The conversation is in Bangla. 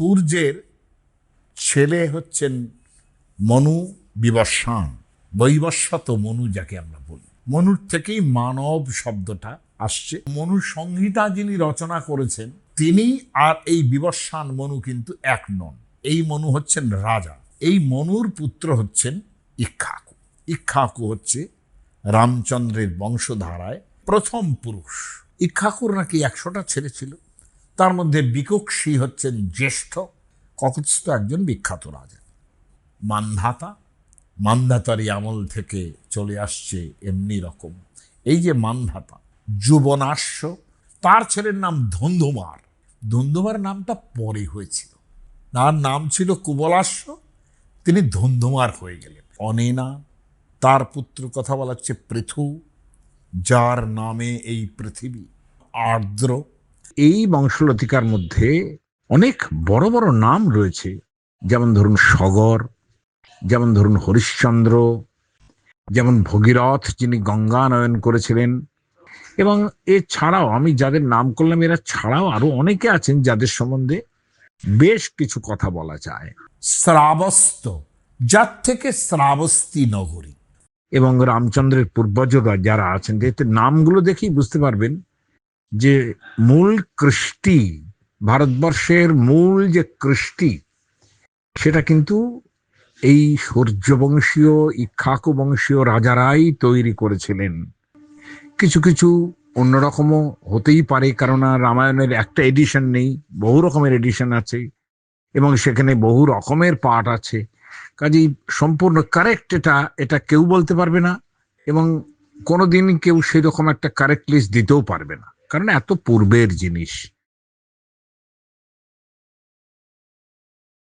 সূর্যের ছেলে হচ্ছেন মনু বিবস্বান বৈবস্বত মনু যাকে আমরা বলি। মনুর থেকেই মানব শব্দটা আসছে। মনু সংহিতা যিনি রচনা করেছেন, তিনি আর এই বিবস্বান মনু কিন্তু এক নন। এই মনু হচ্ছেন রাজা। এই মনুর পুত্র হচ্ছেন ইক্ষাকু। ইক্ষাকু হচ্ছে রামচন্দ্রের বংশধারায় প্রথম পুরুষ। ইক্ষাকুর নাকি একশোটা ছেলে ছিল। তার মধ্যে বিকক্ষী হচ্ছেন জ্যেষ্ঠ ককস্থ একজন বিখ্যাত রাজা। মান্ধাতা মান্ধাতারি আমল থেকে চলে আসছে এমনি রকম। এই যে মান্ধাতা, যুবনাশ্য, তার ছেলের নাম ধন্ধুমার ধন্ধুমার নামটা পরে হয়েছিল। তার নাম ছিল কুবলাশ্য, তিনি ধন্ধুমার হয়ে গেলেন। অনেনা, তার পুত্র কথা বলা হচ্ছে পৃথু, যার নামে এই পৃথিবী আর্দ্র এই বংশলতিকার মধ্যে অনেক বড় বড় নাম রয়েছে। যেমন ধরুন সগর যেমন ধরুন হরিশ্চন্দ্র যেমন ভগীরথ যিনি গঙ্গানয়ন করেছিলেন। এবং এছাড়াও আমি যাদের নাম করলাম এরা ছাড়াও আরও অনেকে আছেন যাদের সম্বন্ধে বেশ কিছু কথা বলা যায়। শ্রাবস্ত যার থেকে শ্রাবস্তি নগরী। এবং রামচন্দ্রের পূর্বজরা যারা আছেন এতে নামগুলো দেখেই বুঝতে পারবেন যে মূল কৃষ্টি, ভারতবর্ষের মূল যে কৃষ্টি, সেটা কিন্তু এই সূর্যবংশীয় ইক্ষাকু বংশীয় রাজারাই তৈরি করেছিলেন। কিছু কিছু অন্যরকমও হতেই পারে কারণ রামায়ণের একটা এডিশন নেই, বহু রকমের এডিশন আছে, এবং সেখানে বহু রকমের পার্ট আছে। কাজেই সম্পূর্ণ কারেক্ট এটা এটা কেউ বলতে পারবে না, এবং কোনোদিন কেউ সেই রকম একটা কারেক্ট লিস্ট দিতেও পারবে না। কারণ এত পূর্বের জিনিস।